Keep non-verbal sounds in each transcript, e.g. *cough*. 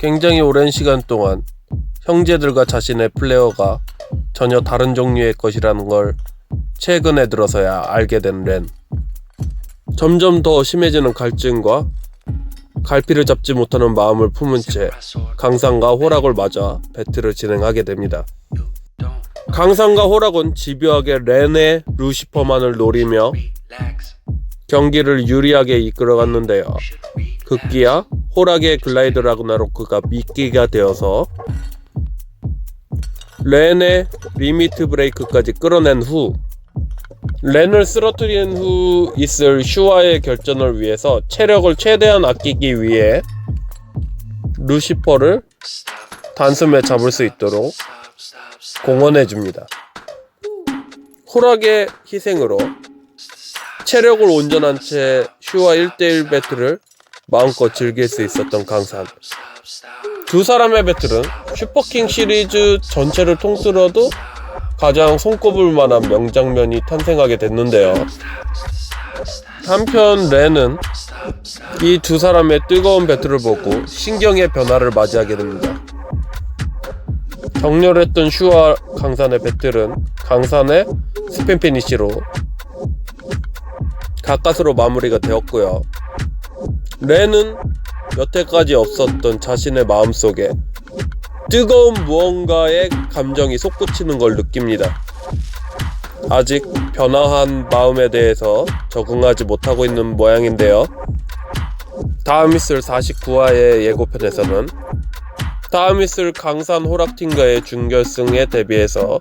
굉장히 오랜 시간 동안 형제들과 자신의 플레어가 전혀 다른 종류의 것이라는 걸 최근에 들어서야 알게 된 렌. 점점 더 심해지는 갈증과 갈피를 잡지 못하는 마음을 품은 채 강산과 호락을 맞아 배틀을 진행하게 됩니다. 강산과 호락은 집요하게 렌의 루시퍼만을 노리며 경기를 유리하게 이끌어갔는데요. 급기야 호락의 글라이드 라그나로크가 미끼가 되어서 렌의 리미트 브레이크까지 끌어낸 후 렌을 쓰러뜨린 후 있을 슈와의 결전을 위해서 체력을 최대한 아끼기 위해 루시퍼를 단숨에 잡을 수 있도록 공헌해 줍니다. 호락의 희생으로 체력을 온전한 채 슈와 1대1 배틀을 마음껏 즐길 수 있었던 강산. 두 사람의 배틀은 슈퍼킹 시리즈 전체를 통틀어도 가장 손꼽을 만한 명장면이 탄생하게 됐는데요. 한편 렌은 이 두 사람의 뜨거운 배틀을 보고 신경의 변화를 맞이하게 됩니다. 격렬했던 슈와 강산의 배틀은 강산의 스핀 피니시로 가까스로 마무리가 되었고요. 렌은 여태까지 없었던 자신의 마음속에 뜨거운 무언가의 감정이 솟구치는 걸 느낍니다. 아직 변화한 마음에 대해서 적응하지 못하고 있는 모양인데요. 다음 있을 49화의 예고편에서는 다음 있을 강산 호락팀과의 준결승에 대비해서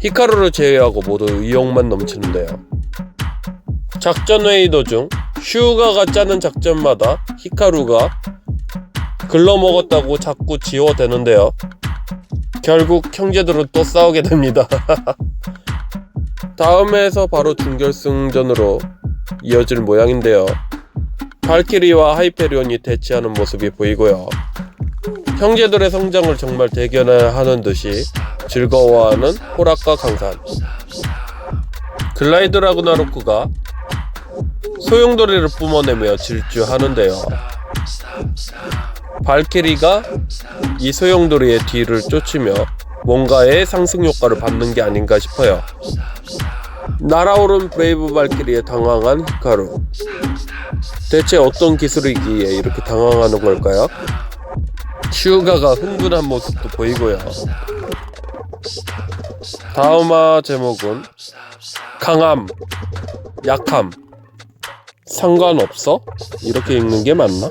히카루를 제외하고 모두 의욕만 넘치는데요. 작전 회의 도중 슈가가 짜는 작전마다 히카루가 글러먹었다고 자꾸 지워대는데요. 결국 형제들은 또 싸우게 됩니다. *laughs* 다음에서 바로 준결승전으로 이어질 모양인데요. 발키리와 하이페리온이 대치하는 모습이 보이고요. 형제들의 성장을 정말 대견하는 듯이 즐거워하는 호락과 강산. 글라이드 라그나로크가 소용돌이를 뿜어내며 질주하는데요. 발키리가 이 소용돌이의 뒤를 쫓으며 뭔가의 상승 효과를 받는 게 아닌가 싶어요. 날아오른 브레이브 발키리에 당황한 히카루. 대체 어떤 기술이기에 이렇게 당황하는 걸까요? 슈가가 흥분한 모습도 보이고요. 다음화 제목은 강함, 약함, 상관없어? 이렇게 읽는 게 맞나?